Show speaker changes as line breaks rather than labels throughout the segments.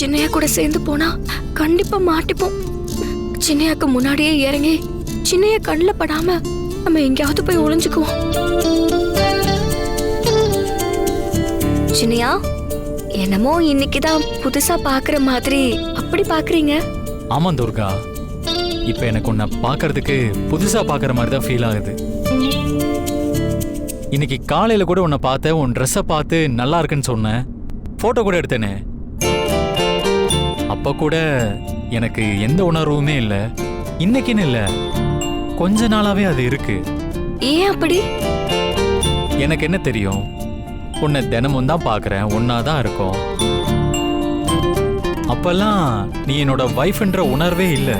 சின்னையா கூட சேர்ந்து போனா கண்டிப்பா மாட்டிப்போம். சின்னையாக்கு முன்னாடியே இறங்கி சின்னைய கண்ணில் படாம நம்ம எங்கேயாவது போய் ஒளிஞ்சுக்குவோம். சின்னையா என்னமோ இன்னைக்கு தான் புதுசா பாக்குற மாதிரி அப்படி பாக்குறீங்க?
ஆமா துர்கா. இப்ப எனக்கு உன்னை பார்க்கறதுக்கு புதுசா பாக்குற மாதிரி தான் ஃபீல் ஆகுது. இன்னைக்கு காலையில கூட உன்னை பார்த்தேன் உன் ட்ரெஸ்ஸை பார்த்து நல்லா இருக்குன்னு சொன்னேன் போட்டோ கூட எடுத்தேனே. அப்ப கூட எனக்கு எந்த உணர்வுமே இல்லை. இன்னைக்குன்னு இல்லை. கொஞ்ச நாளாவே அது இருக்கு.
ஏன் அப்படி?
எனக்கு என்ன தெரியும்? உன்னை தினமும் தான் பார்க்குறேன் ஒன்னா தான் இருக்கோம். அப்பெல்லாம் நீ என்னோட வைஃப்ன்ற உணர்வே இல்லை.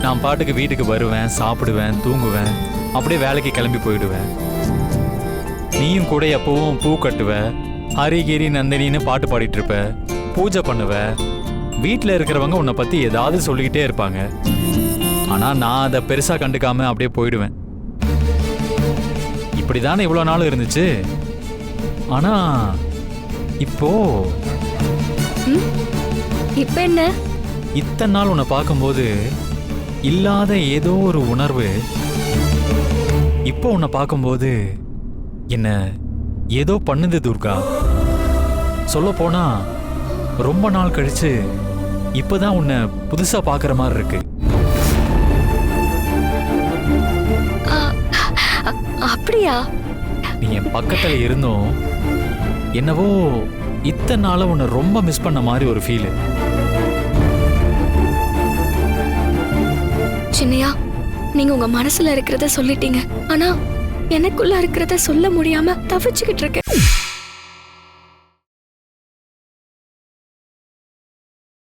நான் பாட்டுக்கு வீட்டுக்கு வருவேன் சாப்பிடுவேன் தூங்குவேன். அப்படியே வேலைக்கு கிளம்பி போயிடுவேன். நீயும் கூட எப்பவும் பூ கட்டுவ. ஹரிகிரி நந்தினின்னு பாட்டு பாடிட்டு இருப்ப. பூஜை பண்ணுவ வீட்டில் இருக்கிறவங்க உன்னை பற்றி ஏதாவது சொல்லிக்கிட்டே இருப்பாங்க. ஆனால் நான் அதை பெருசாக கண்டுக்காம அப்படியே போயிடுவேன். இப்படிதானே இவ்வளோ நாள் இருந்துச்சு? ஆனா இப்போ?
இப்ப என்ன?
இத்தனை நாள் உன்னை பார்க்கும்போது இல்லாத ஏதோ ஒரு உணர்வு. இப்போ உன்னை பார்க்கும்போது என்ன ஏதோ பண்ணுது துர்கா. சொல்ல போனா ரொம்ப நாள் கழிச்சு இப்பதான் உன்னை புதுசா பார்க்குற மாதிரி இருக்கு.
அப்படியா?
நீ என் பக்கத்துல இருந்தும் என்னவோ இத்தனை நாள உன்னை ரொம்ப மிஸ் பண்ண மாதிரி ஒரு ஃபீலு
சின்னையா நீங்க உங்க மனசுல இருக்கிறத சொல்லிட்டீங்க. ஆனா எனக்குள்ள இருக்கிறத சொல்ல முடியாம தவிச்சுக்கிட்டு இருக்கேன்.